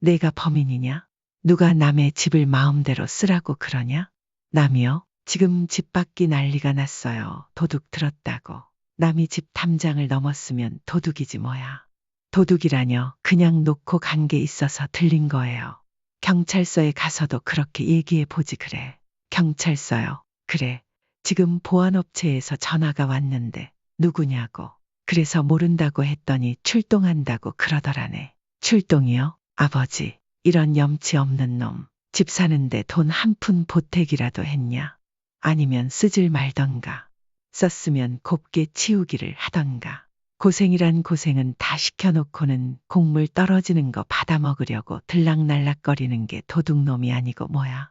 내가 범인이냐? 누가 남의 집을 마음대로 쓰라고 그러냐? 남이요? 지금 집 밖이 난리가 났어요. 도둑 들었다고. 남이 집 담장을 넘었으면 도둑이지 뭐야. 도둑이라뇨. 그냥 놓고 간 게 있어서 들린 거예요. 경찰서에 가서도 그렇게 얘기해 보지 그래. 경찰서요. 그래. 지금 보안업체에서 전화가 왔는데 누구냐고. 그래서 모른다고 했더니 출동한다고 그러더라네. 출동이요? 아버지. 이런 염치 없는 놈. 집 사는데 돈 한 푼 보태기라도 했냐? 아니면 쓰질 말던가. 썼으면 곱게 치우기를 하던가. 고생이란 고생은 다 시켜놓고는 곡물 떨어지는 거 받아 먹으려고 들락날락거리는 게 도둑놈이 아니고 뭐야.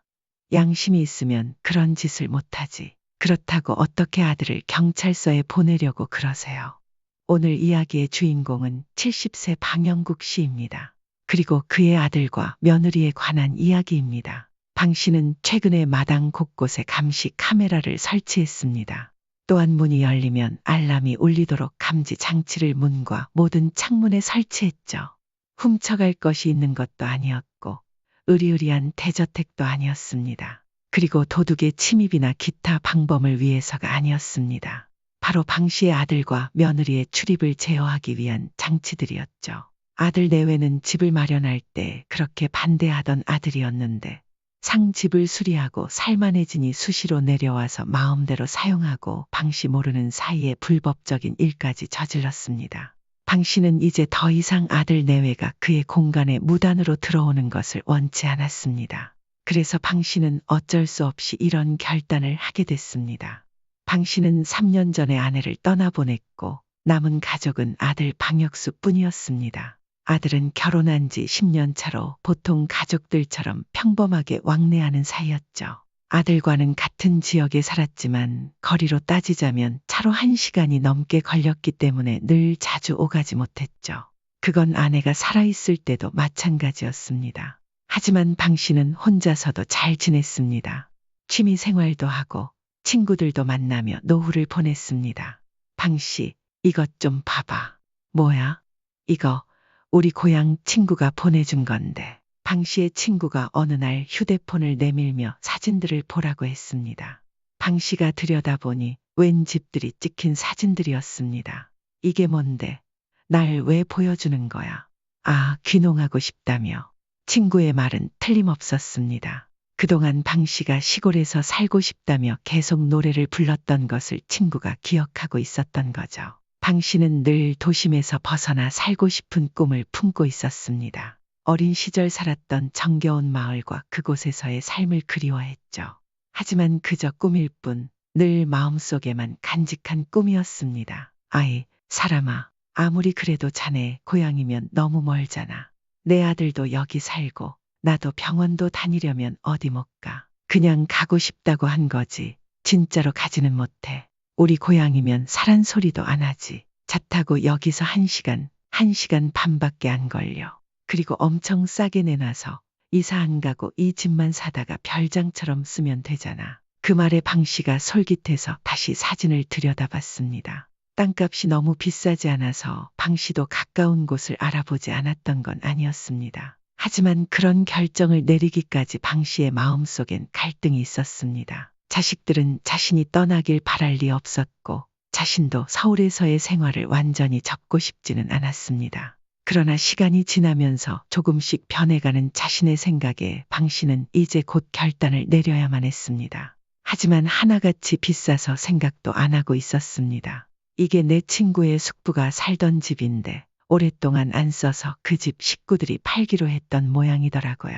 양심이 있으면 그런 짓을 못하지. 그렇다고 어떻게 아들을 경찰서에 보내려고 그러세요. 오늘 이야기의 주인공은 70세 방영국 씨입니다. 그리고 그의 아들과 며느리에 관한 이야기입니다. 방 씨는 최근에 마당 곳곳에 감시 카메라를 설치했습니다. 또한 문이 열리면 알람이 울리도록 감지 장치를 문과 모든 창문에 설치했죠. 훔쳐갈 것이 있는 것도 아니었고 의리의리한 대저택도 아니었습니다. 그리고 도둑의 침입이나 기타 방범을 위해서가 아니었습니다. 바로 방 씨의 아들과 며느리의 출입을 제어하기 위한 장치들이었죠. 아들 내외는 집을 마련할 때 그렇게 반대하던 아들이었는데 상 집을 수리하고 살만해지니 수시로 내려와서 마음대로 사용하고 방씨 모르는 사이에 불법적인 일까지 저질렀습니다. 방 씨는 이제 더 이상 아들 내외가 그의 공간에 무단으로 들어오는 것을 원치 않았습니다. 그래서 방 씨는 어쩔 수 없이 이런 결단을 하게 됐습니다. 방 씨는 3년 전에 아내를 떠나보냈고 남은 가족은 아들 방역수 뿐이었습니다. 아들은 결혼한 지 10년 차로 보통 가족들처럼 평범하게 왕래하는 사이였죠. 아들과는 같은 지역에 살았지만 거리로 따지자면 차로 1시간이 넘게 걸렸기 때문에 늘 자주 오가지 못했죠. 그건 아내가 살아있을 때도 마찬가지였습니다. 하지만 방 씨는 혼자서도 잘 지냈습니다. 취미 생활도 하고 친구들도 만나며 노후를 보냈습니다. 방 씨, 이것 좀 봐봐. 뭐야? 이거 우리 고향 친구가 보내준 건데. 방 씨의 친구가 어느 날 휴대폰을 내밀며 사진들을 보라고 했습니다. 방 씨가 들여다보니 웬 집들이 찍힌 사진들이었습니다. 이게 뭔데? 날 왜 보여주는 거야? 아, 귀농하고 싶다며. 친구의 말은 틀림없었습니다. 그동안 방 씨가 시골에서 살고 싶다며 계속 노래를 불렀던 것을 친구가 기억하고 있었던 거죠. 방 씨는 늘 도심에서 벗어나 살고 싶은 꿈을 품고 있었습니다. 어린 시절 살았던 정겨운 마을과 그곳에서의 삶을 그리워했죠. 하지만 그저 꿈일 뿐 늘 마음속에만 간직한 꿈이었습니다. 아이, 사람아, 아무리 그래도 자네 고향이면 너무 멀잖아. 내 아들도 여기 살고 나도 병원도 다니려면 어디 못 가. 그냥 가고 싶다고 한 거지. 진짜로 가지는 못해. 우리 고향이면 사란 소리도 안 하지. 차 타고 여기서 한 시간, 한 시간 반밖에 안 걸려. 그리고 엄청 싸게 내놔서 이사 안 가고 이 집만 사다가 별장처럼 쓰면 되잖아. 그 말에 방 씨가 솔깃해서 다시 사진을 들여다봤습니다. 땅값이 너무 비싸지 않아서 방 씨도 가까운 곳을 알아보지 않았던 건 아니었습니다. 하지만 그런 결정을 내리기까지 방 씨의 마음속엔 갈등이 있었습니다. 자식들은 자신이 떠나길 바랄 리 없었고 자신도 서울에서의 생활을 완전히 접고 싶지는 않았습니다. 그러나 시간이 지나면서 조금씩 변해가는 자신의 생각에 방 씨는 이제 곧 결단을 내려야만 했습니다. 하지만 하나같이 비싸서 생각도 안 하고 있었습니다. 이게 내 친구의 숙부가 살던 집인데 오랫동안 안 써서 그 집 식구들이 팔기로 했던 모양이더라고요.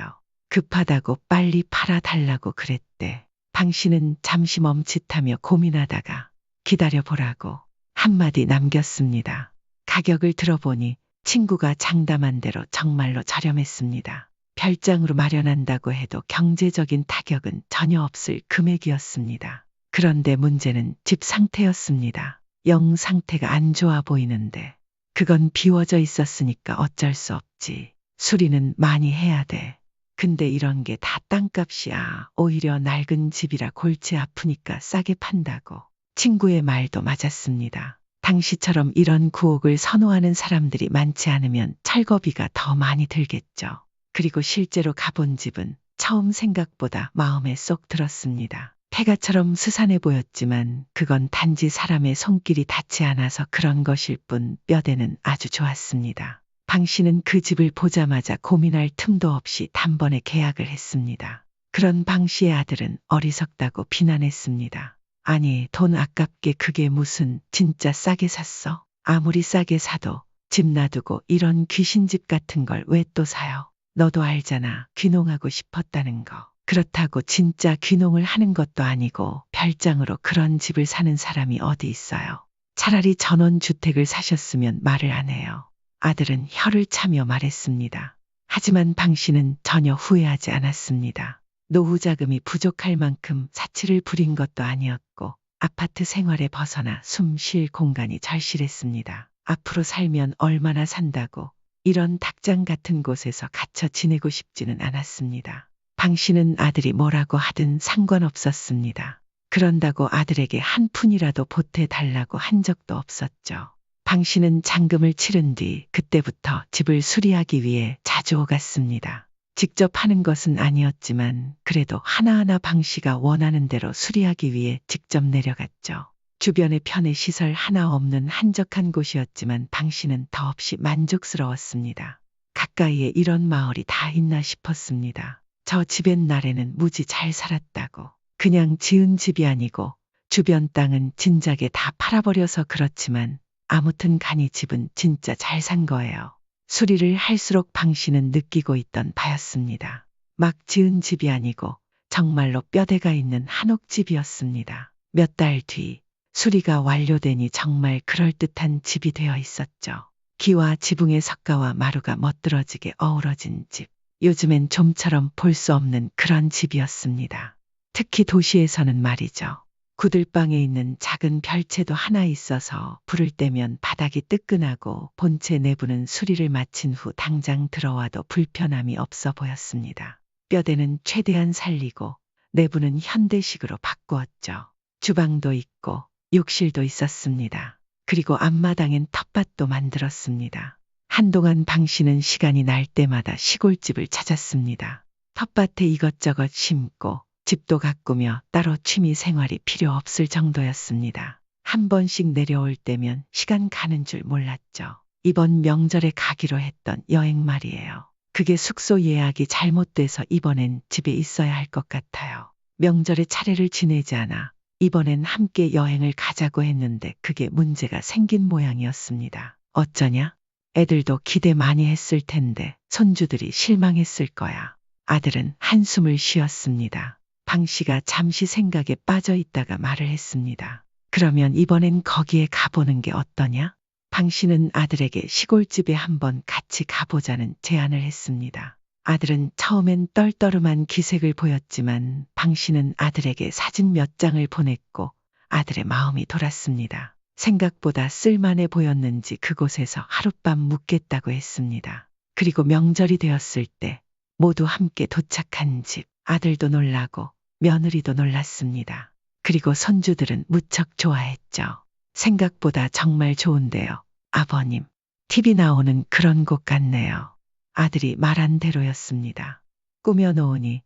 급하다고 빨리 팔아달라고 그랬대. 방 씨는 잠시 멈칫하며 고민하다가 기다려보라고 한마디 남겼습니다. 가격을 들어보니 친구가 장담한 대로 정말로 저렴했습니다. 별장으로 마련한다고 해도 경제적인 타격은 전혀 없을 금액이었습니다. 그런데 문제는 집 상태였습니다. 영 상태가 안 좋아 보이는데 그건 비워져 있었으니까 어쩔 수 없지. 수리는 많이 해야 돼. 근데 이런 게 다 땅값이야. 오히려 낡은 집이라 골치 아프니까 싸게 판다고. 친구의 말도 맞았습니다. 당시처럼 이런 구옥을 선호하는 사람들이 많지 않으면 철거비가 더 많이 들겠죠. 그리고 실제로 가본 집은 처음 생각보다 마음에 쏙 들었습니다. 폐가처럼 스산해 보였지만 그건 단지 사람의 손길이 닿지 않아서 그런 것일 뿐 뼈대는 아주 좋았습니다. 방 씨는 그 집을 보자마자 고민할 틈도 없이 단번에 계약을 했습니다. 그런 방 씨의 아들은 어리석다고 비난했습니다. 아니, 돈 아깝게 그게 무슨 진짜 싸게 샀어? 아무리 싸게 사도 집 놔두고 이런 귀신집 같은 걸 왜 또 사요? 너도 알잖아. 귀농하고 싶었다는 거. 그렇다고 진짜 귀농을 하는 것도 아니고 별장으로 그런 집을 사는 사람이 어디 있어요. 차라리 전원주택을 사셨으면 말을 안 해요. 아들은 혀를 차며 말했습니다. 하지만 방 씨는 전혀 후회하지 않았습니다. 노후 자금이 부족할 만큼 사치를 부린 것도 아니었고 아파트 생활에 벗어나 숨 쉴 공간이 절실했습니다. 앞으로 살면 얼마나 산다고 이런 닭장 같은 곳에서 갇혀 지내고 싶지는 않았습니다. 방 씨는 아들이 뭐라고 하든 상관없었습니다. 그런다고 아들에게 한 푼이라도 보태 달라고 한 적도 없었죠. 방 씨는 잔금을 치른 뒤 그때부터 집을 수리하기 위해 자주 오갔습니다. 직접 하는 것은 아니었지만 그래도 하나하나 방 씨가 원하는 대로 수리하기 위해 직접 내려갔죠. 주변에 편의 시설 하나 없는 한적한 곳이었지만 방 씨는 더없이 만족스러웠습니다. 가까이에 이런 마을이 다 있나 싶었습니다. 저 집엔 날에는 무지 잘 살았다고. 그냥 지은 집이 아니고 주변 땅은 진작에 다 팔아버려서 그렇지만 아무튼 간이 집은 진짜 잘 산 거예요. 수리를 할수록 방 씨는 느끼고 있던 바였습니다. 막 지은 집이 아니고 정말로 뼈대가 있는 한옥집이었습니다. 몇 달 뒤 수리가 완료되니 정말 그럴듯한 집이 되어 있었죠. 기와 지붕의 석가와 마루가 멋들어지게 어우러진 집. 요즘엔 좀처럼 볼 수 없는 그런 집이었습니다. 특히 도시에서는 말이죠. 구들방에 있는 작은 별채도 하나 있어서 불을 떼면 바닥이 뜨끈하고 본체 내부는 수리를 마친 후 당장 들어와도 불편함이 없어 보였습니다. 뼈대는 최대한 살리고 내부는 현대식으로 바꾸었죠. 주방도 있고 욕실도 있었습니다. 그리고 앞마당엔 텃밭도 만들었습니다. 한동안 방 씨는 시간이 날 때마다 시골집을 찾았습니다. 텃밭에 이것저것 심고 집도 가꾸며 따로 취미 생활이 필요 없을 정도였습니다. 한 번씩 내려올 때면 시간 가는 줄 몰랐죠. 이번 명절에 가기로 했던 여행 말이에요. 그게 숙소 예약이 잘못돼서 이번엔 집에 있어야 할 것 같아요. 명절에 차례를 지내지 않아 이번엔 함께 여행을 가자고 했는데 그게 문제가 생긴 모양이었습니다. 어쩌냐? 애들도 기대 많이 했을 텐데 손주들이 실망했을 거야. 아들은 한숨을 쉬었습니다. 방 씨가 잠시 생각에 빠져 있다가 말을 했습니다. 그러면 이번엔 거기에 가보는 게 어떠냐? 방 씨는 아들에게 시골집에 한번 같이 가보자는 제안을 했습니다. 아들은 처음엔 떨떠름한 기색을 보였지만 방 씨는 아들에게 사진 몇 장을 보냈고 아들의 마음이 돌았습니다. 생각보다 쓸만해 보였는지 그곳에서 하룻밤 묵겠다고 했습니다. 그리고 명절이 되었을 때 모두 함께 도착한 집 아들도 놀라고 며느리도 놀랐습니다. 그리고 손주들은 무척 좋아했죠. 생각보다 정말 좋은데요. 아버님, TV 나오는 그런 곳 같네요. 아들이 말한 대로였습니다. 꾸며놓으니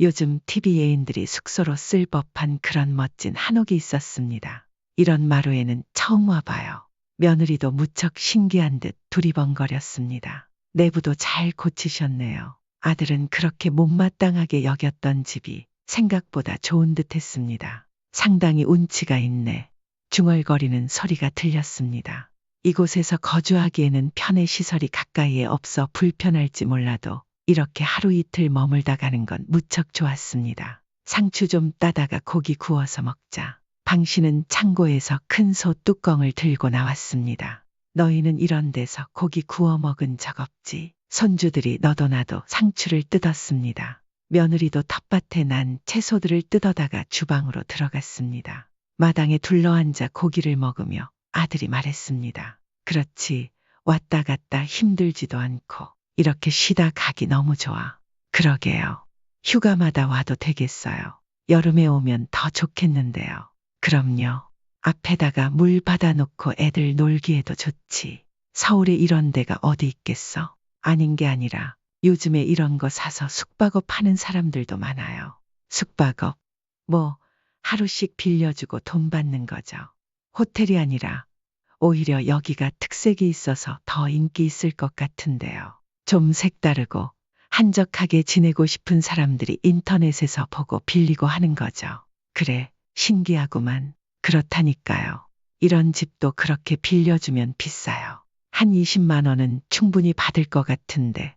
요즘 TV 예인들이 숙소로 쓸 법한 그런 멋진 한옥이 있었습니다. 이런 마루에는 처음 와봐요. 며느리도 무척 신기한 듯 두리번거렸습니다. 내부도 잘 고치셨네요. 아들은 그렇게 못마땅하게 여겼던 집이 생각보다 좋은 듯 했습니다. 상당히 운치가 있네. 중얼거리는 소리가 들렸습니다. 이곳에서 거주하기에는 편의 시설이 가까이에 없어 불편할지 몰라도 이렇게 하루 이틀 머물다 가는 건 무척 좋았습니다. 상추 좀 따다가 고기 구워서 먹자. 방 씨는 창고에서 큰 소 뚜껑을 들고 나왔습니다. 너희는 이런 데서 고기 구워 먹은 적 없지. 손주들이 너도 나도 상추를 뜯었습니다. 며느리도 텃밭에 난 채소들을 뜯어다가 주방으로 들어갔습니다. 마당에 둘러앉아 고기를 먹으며 아들이 말했습니다. 그렇지. 왔다 갔다 힘들지도 않고 이렇게 쉬다 가기 너무 좋아. 그러게요. 휴가마다 와도 되겠어요. 여름에 오면 더 좋겠는데요. 그럼요. 앞에다가 물 받아놓고 애들 놀기에도 좋지. 서울에 이런 데가 어디 있겠어? 아닌 게 아니라 요즘에 이런 거 사서 숙박업 하는 사람들도 많아요. 숙박업. 뭐, 하루씩 빌려주고 돈 받는 거죠. 호텔이 아니라 오히려 여기가 특색이 있어서 더 인기 있을 것 같은데요. 좀 색다르고 한적하게 지내고 싶은 사람들이 인터넷에서 보고 빌리고 하는 거죠. 그래, 신기하구만. 그렇다니까요. 이런 집도 그렇게 빌려주면 비싸요. 한 20만 원은 충분히 받을 것 같은데.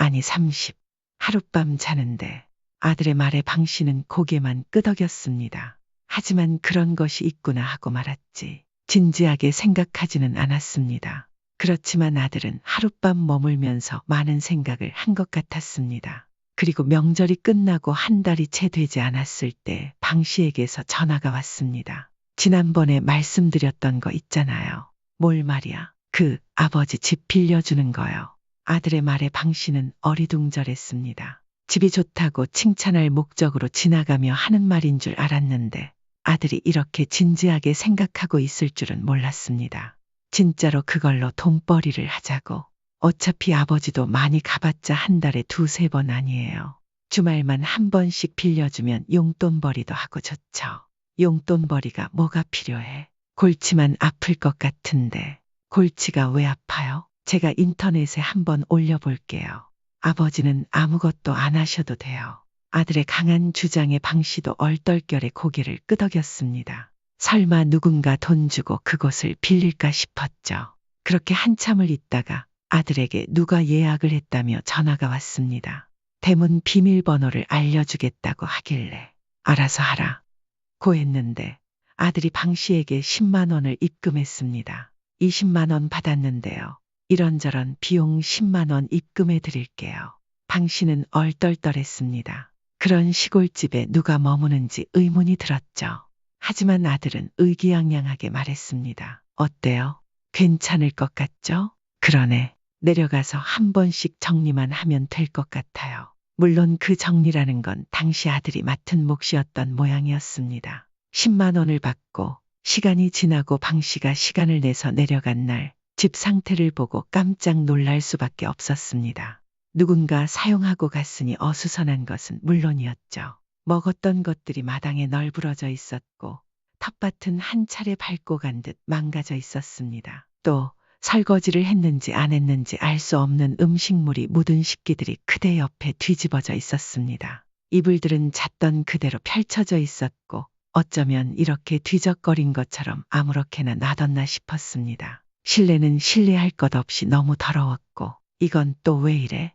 아니 30. 하룻밤 자는데 아들의 말에 방 씨는 고개만 끄덕였습니다. 하지만 그런 것이 있구나 하고 말았지. 진지하게 생각하지는 않았습니다. 그렇지만 아들은 하룻밤 머물면서 많은 생각을 한 것 같았습니다. 그리고 명절이 끝나고 한 달이 채 되지 않았을 때 방 씨에게서 전화가 왔습니다. 지난번에 말씀드렸던 거 있잖아요. 뭘 말이야? 그 아버지 집 빌려주는 거요. 아들의 말에 방 씨는 어리둥절했습니다. 집이 좋다고 칭찬할 목적으로 지나가며 하는 말인 줄 알았는데 아들이 이렇게 진지하게 생각하고 있을 줄은 몰랐습니다. 진짜로 그걸로 돈벌이를 하자고. 어차피 아버지도 많이 가봤자 한 달에 두세 번 아니에요. 주말만 한 번씩 빌려주면 용돈벌이도 하고 좋죠. 용돈벌이가 뭐가 필요해? 골치만 아플 것 같은데. 골치가 왜 아파요? 제가 인터넷에 한번 올려볼게요. 아버지는 아무것도 안 하셔도 돼요. 아들의 강한 주장에 방 씨도 얼떨결에 고개를 끄덕였습니다. 설마 누군가 돈 주고 그곳을 빌릴까 싶었죠. 그렇게 한참을 있다가 아들에게 누가 예약을 했다며 전화가 왔습니다. 대문 비밀번호를 알려주겠다고 하길래 알아서 하라. 고 했는데 아들이 방 씨에게 10만 원을 입금했습니다. 20만 원 받았는데요. 이런저런 비용 10만 원 입금해 드릴게요. 방 씨는 얼떨떨했습니다. 그런 시골집에 누가 머무는지 의문이 들었죠. 하지만 아들은 의기양양하게 말했습니다. 어때요? 괜찮을 것 같죠? 그러네. 내려가서 한 번씩 정리만 하면 될 것 같아요. 물론 그 정리라는 건 당시 아들이 맡은 몫이었던 모양이었습니다. 10만 원을 받고 시간이 지나고 방 씨가 시간을 내서 내려간 날 집 상태를 보고 깜짝 놀랄 수밖에 없었습니다. 누군가 사용하고 갔으니 어수선한 것은 물론이었죠. 먹었던 것들이 마당에 널브러져 있었고 텃밭은 한 차례 밟고 간 듯 망가져 있었습니다. 또 설거지를 했는지 안 했는지 알 수 없는 음식물이 묻은 식기들이 그대 옆에 뒤집어져 있었습니다. 이불들은 잤던 그대로 펼쳐져 있었고 어쩌면 이렇게 뒤적거린 것처럼 아무렇게나 놔뒀나 싶었습니다. 실내는 실례할 것 없이 너무 더러웠고 이건 또 왜 이래?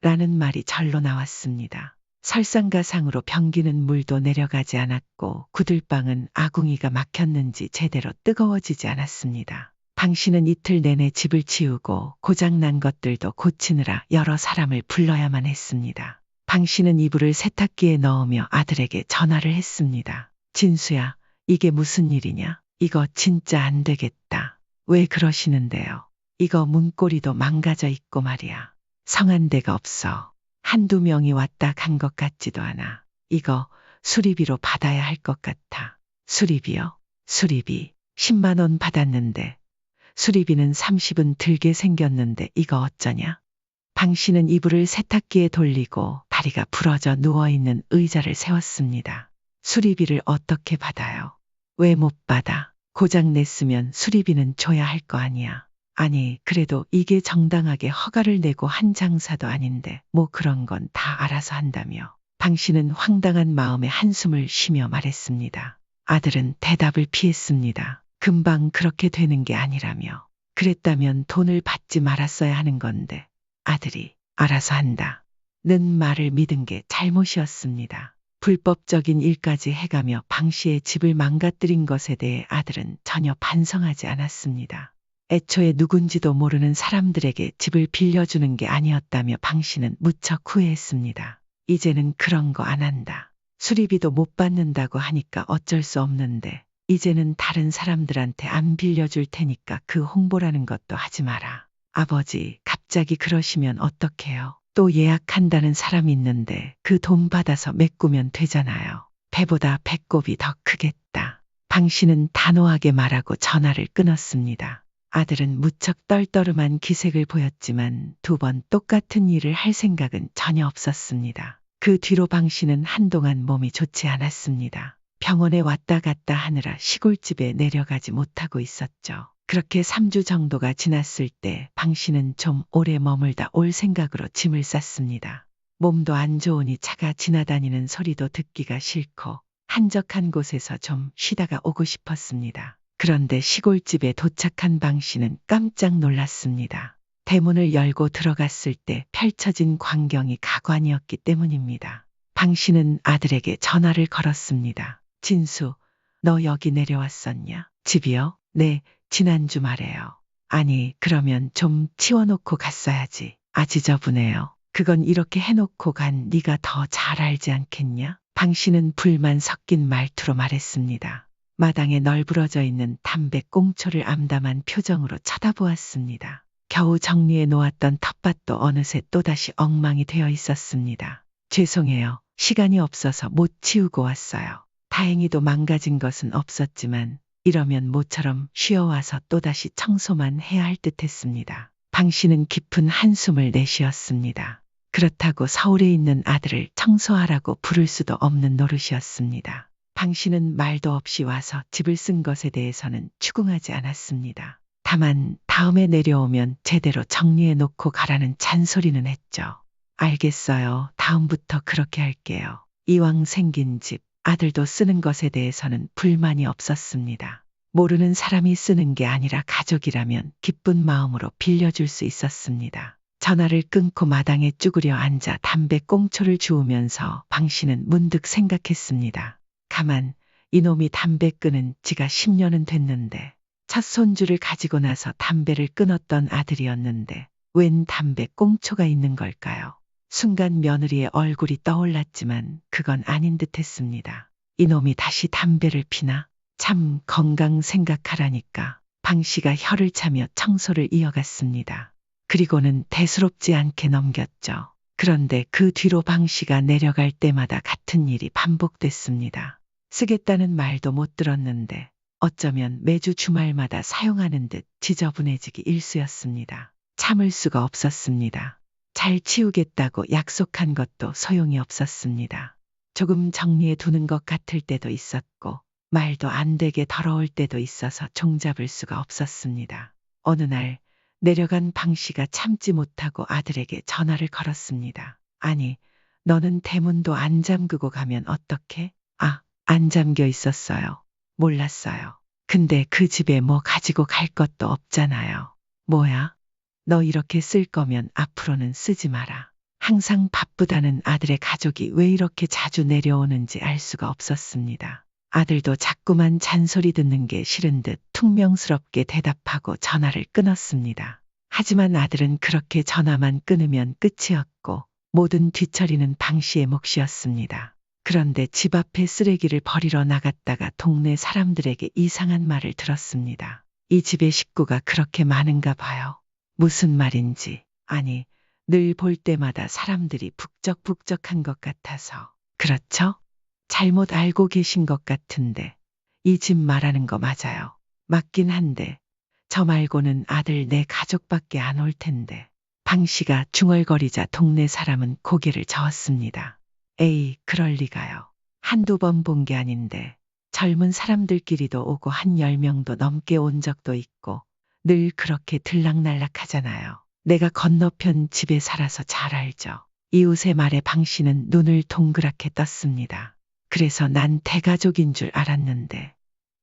라는 말이 절로 나왔습니다. 설상가상으로 변기는 물도 내려가지 않았고 구들방은 아궁이가 막혔는지 제대로 뜨거워지지 않았습니다. 당신은 이틀 내내 집을 치우고 고장난 것들도 고치느라 여러 사람을 불러야만 했습니다. 당신은 이불을 세탁기에 넣으며 아들에게 전화를 했습니다. 진수야, 이게 무슨 일이냐? 이거 진짜 안 되겠다. 왜 그러시는데요? 이거 문고리도 망가져 있고 말이야. 성한 데가 없어. 한두 명이 왔다 간 것 같지도 않아. 이거 수리비로 받아야 할 것 같아. 수리비요? 수리비 10만 원 받았는데 수리비는 30은 들게 생겼는데 이거 어쩌냐? 방 씨는 이불을 세탁기에 돌리고 다리가 부러져 누워있는 의자를 세웠습니다. 수리비를 어떻게 받아요? 왜 못 받아? 고장 냈으면 수리비는 줘야 할 거 아니야. 아니, 그래도 이게 정당하게 허가를 내고 한 장사도 아닌데, 뭐 그런 건 다 알아서 한다며. 당신은 황당한 마음에 한숨을 쉬며 말했습니다. 아들은 대답을 피했습니다. 금방 그렇게 되는 게 아니라며. 그랬다면 돈을 받지 말았어야 하는 건데, 아들이 알아서 한다. 는 말을 믿은 게 잘못이었습니다. 불법적인 일까지 해가며 방 씨의 집을 망가뜨린 것에 대해 아들은 전혀 반성하지 않았습니다. 애초에 누군지도 모르는 사람들에게 집을 빌려주는 게 아니었다며 방 씨는 무척 후회했습니다. 이제는 그런 거 안 한다. 수리비도 못 받는다고 하니까 어쩔 수 없는데 이제는 다른 사람들한테 안 빌려줄 테니까 그 홍보라는 것도 하지 마라. 아버지, 갑자기 그러시면 어떡해요? 또 예약한다는 사람 있는데 그 돈 받아서 메꾸면 되잖아요. 배보다 배꼽이 더 크겠다. 방 씨는 단호하게 말하고 전화를 끊었습니다. 아들은 무척 떨떠름한 기색을 보였지만 두 번 똑같은 일을 할 생각은 전혀 없었습니다. 그 뒤로 방 씨는 한동안 몸이 좋지 않았습니다. 병원에 왔다 갔다 하느라 시골집에 내려가지 못하고 있었죠. 그렇게 3주 정도가 지났을 때 방 씨는 좀 오래 머물다 올 생각으로 짐을 쌌습니다. 몸도 안 좋으니 차가 지나다니는 소리도 듣기가 싫고 한적한 곳에서 좀 쉬다가 오고 싶었습니다. 그런데 시골집에 도착한 방 씨는 깜짝 놀랐습니다. 대문을 열고 들어갔을 때 펼쳐진 광경이 가관이었기 때문입니다. 방 씨는 아들에게 전화를 걸었습니다. 진수, 너 여기 내려왔었냐? 집이요? 네, 지난 주말에요. 아니, 그러면 좀 치워놓고 갔어야지. 아 지저분해요. 그건 이렇게 해놓고 간 네가 더 잘 알지 않겠냐? 방 씨는 불만 섞인 말투로 말했습니다. 마당에 널브러져 있는 담배 꽁초를 암담한 표정으로 쳐다보았습니다. 겨우 정리해 놓았던 텃밭도 어느새 또다시 엉망이 되어 있었습니다. 죄송해요. 시간이 없어서 못 치우고 왔어요. 다행히도 망가진 것은 없었지만 이러면 모처럼 쉬어와서 또다시 청소만 해야 할 듯 했습니다. 방 씨는 깊은 한숨을 내쉬었습니다. 그렇다고 서울에 있는 아들을 청소하라고 부를 수도 없는 노릇이었습니다. 방 씨는 말도 없이 와서 집을 쓴 것에 대해서는 추궁하지 않았습니다. 다만 다음에 내려오면 제대로 정리해 놓고 가라는 잔소리는 했죠. 알겠어요. 다음부터 그렇게 할게요. 이왕 생긴 집, 아들도 쓰는 것에 대해서는 불만이 없었습니다. 모르는 사람이 쓰는 게 아니라 가족이라면 기쁜 마음으로 빌려줄 수 있었습니다. 전화를 끊고 마당에 쭈그려 앉아 담배 꽁초를 주우면서 방 씨는 문득 생각했습니다. 가만, 이놈이 담배 끊은 지가 10년은 됐는데, 첫 손주를 가지고 나서 담배를 끊었던 아들이었는데, 웬 담배 꽁초가 있는 걸까요? 순간 며느리의 얼굴이 떠올랐지만 그건 아닌 듯 했습니다. 이놈이 다시 담배를 피나? 참 건강 생각하라니까. 방 씨가 혀를 차며 청소를 이어갔습니다. 그리고는 대수롭지 않게 넘겼죠. 그런데 그 뒤로 방 씨가 내려갈 때마다 같은 일이 반복됐습니다. 쓰겠다는 말도 못 들었는데 어쩌면 매주 주말마다 사용하는 듯 지저분해지기 일쑤였습니다. 참을 수가 없었습니다. 잘 치우겠다고 약속한 것도 소용이 없었습니다. 조금 정리해 두는 것 같을 때도 있었고 말도 안 되게 더러울 때도 있어서 종잡을 수가 없었습니다. 어느 날 내려간 방 씨가 참지 못하고 아들에게 전화를 걸었습니다. 아니, 너는 대문도 안 잠그고 가면 어떡해? 아, 안 잠겨 있었어요. 몰랐어요. 근데 그 집에 뭐 가지고 갈 것도 없잖아요. 뭐야? 너 이렇게 쓸 거면 앞으로는 쓰지 마라. 항상 바쁘다는 아들의 가족이 왜 이렇게 자주 내려오는지 알 수가 없었습니다. 아들도 자꾸만 잔소리 듣는 게 싫은 듯 퉁명스럽게 대답하고 전화를 끊었습니다. 하지만 아들은 그렇게 전화만 끊으면 끝이었고 모든 뒤처리는 방 씨의 몫이었습니다. 그런데 집 앞에 쓰레기를 버리러 나갔다가 동네 사람들에게 이상한 말을 들었습니다. 이 집의 식구가 그렇게 많은가 봐요. 무슨 말인지, 아니, 늘 볼 때마다 사람들이 북적북적한 것 같아서. 그렇죠? 잘못 알고 계신 것 같은데, 이 집 말하는 거 맞아요. 맞긴 한데, 저 말고는 아들 내 가족밖에 안 올 텐데. 방 씨가 중얼거리자 동네 사람은 고개를 저었습니다. 에이, 그럴 리가요. 한두 번 본 게 아닌데, 젊은 사람들끼리도 오고 한 열 명도 넘게 온 적도 있고, 늘 그렇게 들락날락 하잖아요. 내가 건너편 집에 살아서 잘 알죠. 이웃의 말에 방 씨는 눈을 동그랗게 떴습니다. 그래서 난 대가족인 줄 알았는데.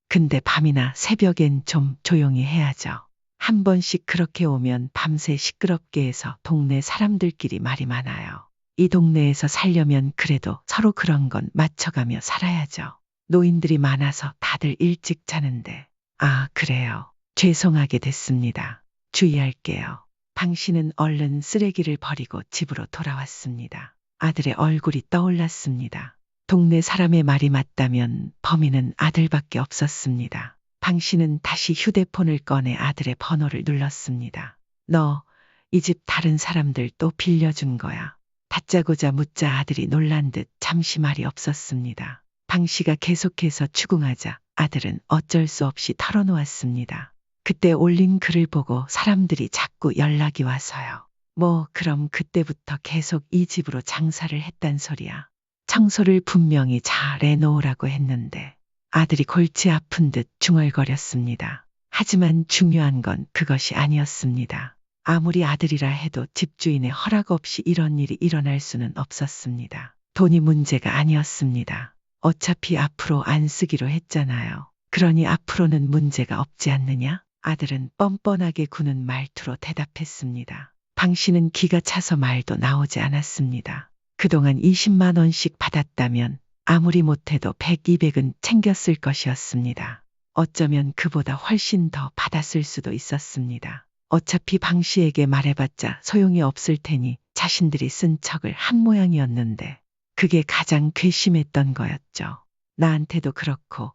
근데 밤이나 새벽엔 좀 조용히 해야죠. 한 번씩 그렇게 오면 밤새 시끄럽게 해서 동네 사람들끼리 말이 많아요. 이 동네에서 살려면 그래도 서로 그런 건 맞춰가며 살아야죠. 노인들이 많아서 다들 일찍 자는데. 아, 그래요. 죄송하게 됐습니다. 주의할게요. 방 씨는 얼른 쓰레기를 버리고 집으로 돌아왔습니다. 아들의 얼굴이 떠올랐습니다. 동네 사람의 말이 맞다면 범인은 아들밖에 없었습니다. 방 씨는 다시 휴대폰을 꺼내 아들의 번호를 눌렀습니다. 너, 이 집 다른 사람들 또 빌려준 거야. 다짜고자 묻자 아들이 놀란 듯 잠시 말이 없었습니다. 방 씨가 계속해서 추궁하자 아들은 어쩔 수 없이 털어놓았습니다. 그때 올린 글을 보고 사람들이 자꾸 연락이 와서요. 뭐, 그럼 그때부터 계속 이 집으로 장사를 했단 소리야. 청소를 분명히 잘 해놓으라고 했는데 아들이 골치 아픈 듯 중얼거렸습니다. 하지만 중요한 건 그것이 아니었습니다. 아무리 아들이라 해도 집주인의 허락 없이 이런 일이 일어날 수는 없었습니다. 돈이 문제가 아니었습니다. 어차피 앞으로 안 쓰기로 했잖아요. 그러니 앞으로는 문제가 없지 않느냐? 아들은 뻔뻔하게 구는 말투로 대답했습니다. 방 씨는 기가 차서 말도 나오지 않았습니다. 그동안 20만 원씩 받았다면 아무리 못해도 100, 200은 챙겼을 것이었습니다. 어쩌면 그보다 훨씬 더 받았을 수도 있었습니다. 어차피 방 씨에게 말해봤자 소용이 없을 테니 자신들이 쓴 척을 한 모양이었는데 그게 가장 괘씸했던 거였죠. 나한테도 그렇고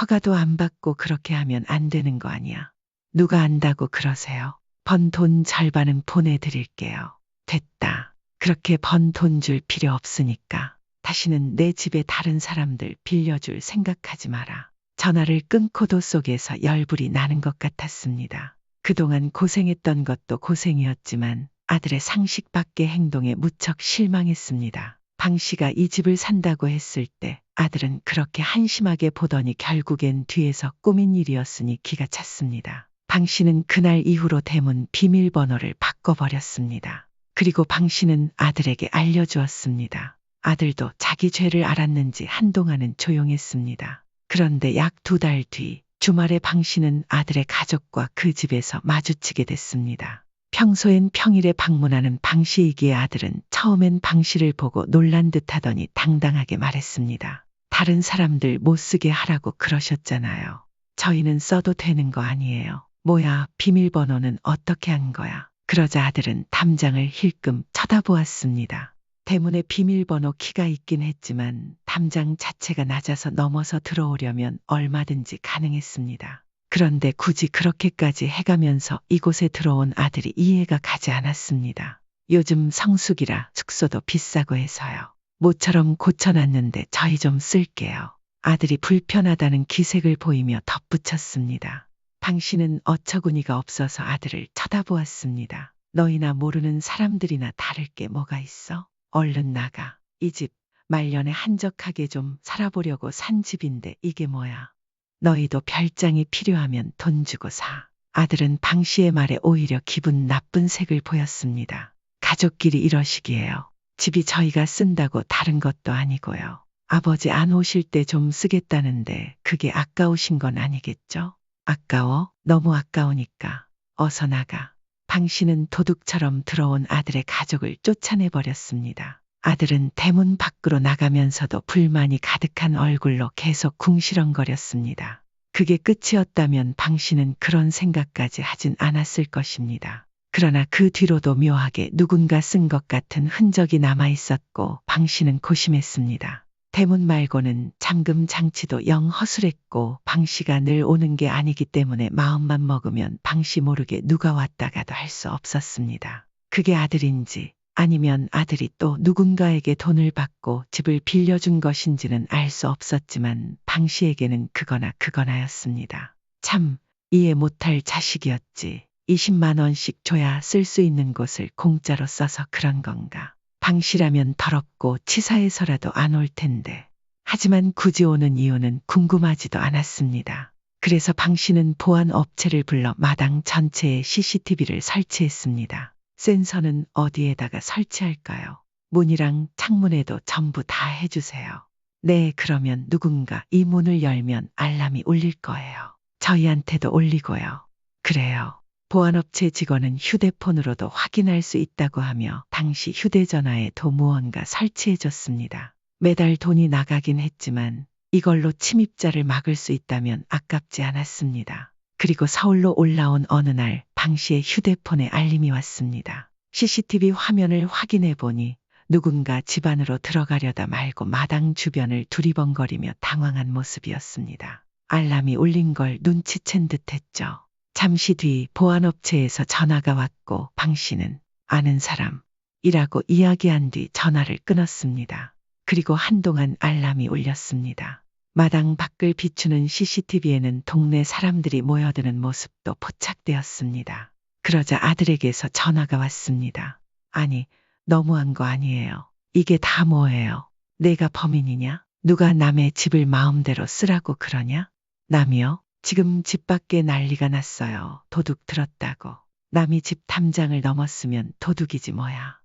허가도 안 받고 그렇게 하면 안 되는 거 아니야. 누가 안다고 그러세요? 번 돈 절반은 보내드릴게요. 됐다. 그렇게 번 돈 줄 필요 없으니까 다시는 내 집에 다른 사람들 빌려줄 생각하지 마라. 전화를 끊고도 속에서 열불이 나는 것 같았습니다. 그동안 고생했던 것도 고생이었지만 아들의 상식 밖의 행동에 무척 실망했습니다. 방 씨가 이 집을 산다고 했을 때 아들은 그렇게 한심하게 보더니 결국엔 뒤에서 꾸민 일이었으니 기가 찼습니다. 방 씨는 그날 이후로 대문 비밀번호를 바꿔버렸습니다. 그리고 방 씨는 아들에게 알려주었습니다. 아들도 자기 죄를 알았는지 한동안은 조용했습니다. 그런데 약 두 달 뒤 주말에 방 씨는 아들의 가족과 그 집에서 마주치게 됐습니다. 평소엔 평일에 방문하는 방 씨이기에 아들은 처음엔 방 씨를 보고 놀란 듯 하더니 당당하게 말했습니다. 다른 사람들 못 쓰게 하라고 그러셨잖아요. 저희는 써도 되는 거 아니에요. 뭐야, 비밀번호는 어떻게 한 거야? 그러자 아들은 담장을 힐끔 쳐다보았습니다. 대문에 비밀번호 키가 있긴 했지만 담장 자체가 낮아서 넘어서 들어오려면 얼마든지 가능했습니다. 그런데 굳이 그렇게까지 해가면서 이곳에 들어온 아들이 이해가 가지 않았습니다. 요즘 성수기라 숙소도 비싸고 해서요. 모처럼 고쳐놨는데 저희 좀 쓸게요. 아들이 불편하다는 기색을 보이며 덧붙였습니다. 당신은 어처구니가 없어서 아들을 쳐다보았습니다. 너희나 모르는 사람들이나 다를 게 뭐가 있어? 얼른 나가. 이 집 말년에 한적하게 좀 살아보려고 산 집인데 이게 뭐야? 너희도 별장이 필요하면 돈 주고 사. 아들은 방 씨의 말에 오히려 기분 나쁜 색을 보였습니다. 가족끼리 이러시기에요. 집이 저희가 쓴다고 다른 것도 아니고요. 아버지 안 오실 때 좀 쓰겠다는데 그게 아까우신 건 아니겠죠? 아까워? 너무 아까우니까. 어서 나가. 방 씨는 도둑처럼 들어온 아들의 가족을 쫓아내버렸습니다. 아들은 대문 밖으로 나가면서도 불만이 가득한 얼굴로 계속 궁시렁거렸습니다. 그게 끝이었다면 방 씨는 그런 생각까지 하진 않았을 것입니다. 그러나 그 뒤로도 묘하게 누군가 쓴 것 같은 흔적이 남아 있었고 방 씨는 고심했습니다. 대문 말고는 잠금 장치도 영 허술했고 방 씨가 늘 오는 게 아니기 때문에 마음만 먹으면 방씨 모르게 누가 왔다 가도 할 수 없었습니다. 그게 아들인지 아니면 아들이 또 누군가에게 돈을 받고 집을 빌려준 것인지는 알 수 없었지만 방 씨에게는 그거나 그거나였습니다. 참 이해 못할 자식이었지. 20만 원씩 줘야 쓸 수 있는 곳을 공짜로 써서 그런 건가. 방 씨라면 더럽고 치사해서라도 안 올 텐데. 하지만 굳이 오는 이유는 궁금하지도 않았습니다. 그래서 방 씨는 보안 업체를 불러 마당 전체에 CCTV를 설치했습니다. 센서는 어디에다가 설치할까요? 문이랑 창문에도 전부 다 해주세요. 네, 그러면 누군가 이 문을 열면 알람이 울릴 거예요. 저희한테도 올리고요. 그래요. 보안업체 직원은 휴대폰으로도 확인할 수 있다고 하며 당시 휴대전화에도 무언가 설치해줬습니다. 매달 돈이 나가긴 했지만 이걸로 침입자를 막을 수 있다면 아깝지 않았습니다. 그리고 서울로 올라온 어느 날방 씨의 휴대폰에 알림이 왔습니다. CCTV 화면을 확인해 보니 누군가 집 안으로 들어가려다 말고 마당 주변을 두리번거리며 당황한 모습이었습니다. 알람이 울린 걸 눈치챈 듯 했죠. 잠시 뒤 보안업체에서 전화가 왔고 방 씨는 아는 사람이라고 이야기한 뒤 전화를 끊었습니다. 그리고 한동안 알람이 울렸습니다. 마당 밖을 비추는 CCTV에는 동네 사람들이 모여드는 모습도 포착되었습니다. 그러자 아들에게서 전화가 왔습니다. 아니, 너무한 거 아니에요. 이게 다 뭐예요? 내가 범인이냐? 누가 남의 집을 마음대로 쓰라고 그러냐? 남이요? 지금 집 밖에 난리가 났어요. 도둑 들었다고. 남이 집 탐장을 넘었으면 도둑이지 뭐야.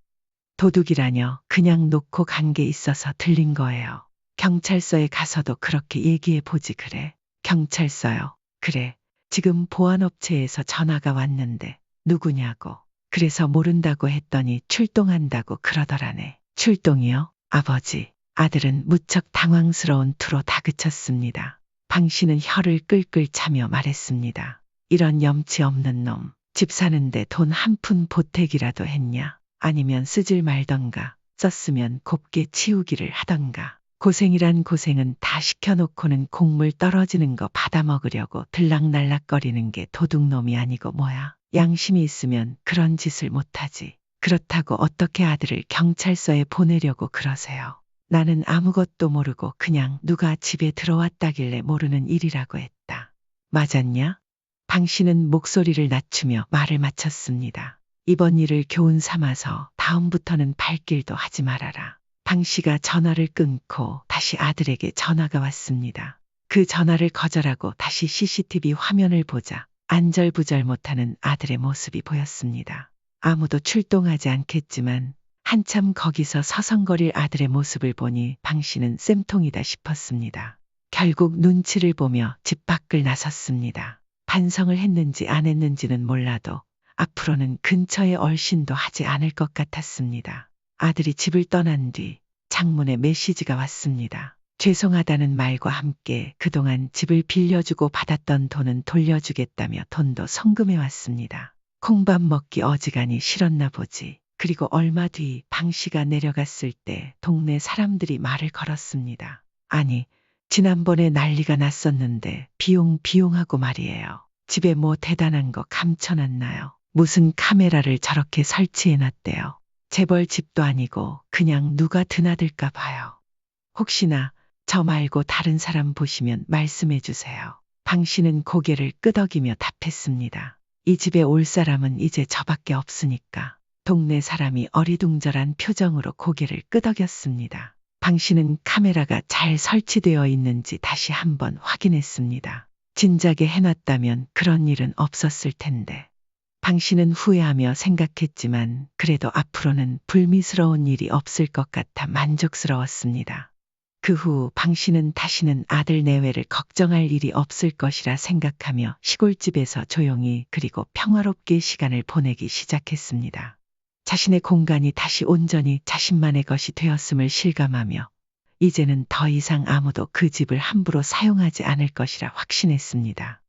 도둑이라뇨. 그냥 놓고 간 게 있어서 들린 거예요. 경찰서에 가서도 그렇게 얘기해 보지 그래. 경찰서요. 그래. 지금 보안업체에서 전화가 왔는데 누구냐고. 그래서 모른다고 했더니 출동한다고 그러더라네. 출동이요? 아버지. 아들은 무척 당황스러운 투로 다그쳤습니다. 방 씨는 혀를 끌끌 차며 말했습니다. 이런 염치 없는 놈. 집 사는데 돈 한 푼 보태기라도 했냐? 아니면 쓰질 말던가. 썼으면 곱게 치우기를 하던가. 고생이란 고생은 다 시켜놓고는 곡물 떨어지는 거 받아먹으려고 들락날락거리는 게 도둑놈이 아니고 뭐야. 양심이 있으면 그런 짓을 못하지. 그렇다고 어떻게 아들을 경찰서에 보내려고 그러세요. 나는 아무것도 모르고 그냥 누가 집에 들어왔다길래 모르는 일이라고 했다. 맞았냐? 방 씨는 목소리를 낮추며 말을 마쳤습니다. 이번 일을 교훈 삼아서 다음부터는 발길도 하지 말아라. 방 씨가 전화를 끊고 다시 아들에게 전화가 왔습니다. 그 전화를 거절하고 다시 CCTV 화면을 보자 안절부절 못하는 아들의 모습이 보였습니다. 아무도 출동하지 않겠지만 한참 거기서 서성거릴 아들의 모습을 보니 방 씨는 쌤통이다 싶었습니다. 결국 눈치를 보며 집 밖을 나섰습니다. 반성을 했는지 안 했는지는 몰라도 앞으로는 근처에 얼씬도 하지 않을 것 같았습니다. 아들이 집을 떠난 뒤 창문에 메시지가 왔습니다. 죄송하다는 말과 함께 그동안 집을 빌려주고 받았던 돈은 돌려주겠다며 돈도 송금해 왔습니다. 콩밥 먹기 어지간히 싫었나 보지. 그리고 얼마 뒤 방 씨가 내려갔을 때 동네 사람들이 말을 걸었습니다. 아니, 지난번에 난리가 났었는데 비용 비용하고 말이에요. 집에 뭐 대단한 거 감춰놨나요? 무슨 카메라를 저렇게 설치해놨대요. 재벌 집도 아니고 그냥 누가 드나들까 봐요. 혹시나 저 말고 다른 사람 보시면 말씀해 주세요. 방 씨는 고개를 끄덕이며 답했습니다. 이 집에 올 사람은 이제 저밖에 없으니까. 동네 사람이 어리둥절한 표정으로 고개를 끄덕였습니다. 방 씨는 카메라가 잘 설치되어 있는지 다시 한번 확인했습니다. 진작에 해놨다면 그런 일은 없었을 텐데. 방 씨는 후회하며 생각했지만 그래도 앞으로는 불미스러운 일이 없을 것 같아 만족스러웠습니다. 그 후 방 씨는 다시는 아들 내외를 걱정할 일이 없을 것이라 생각하며 시골집에서 조용히 그리고 평화롭게 시간을 보내기 시작했습니다. 자신의 공간이 다시 온전히 자신만의 것이 되었음을 실감하며 이제는 더 이상 아무도 그 집을 함부로 사용하지 않을 것이라 확신했습니다.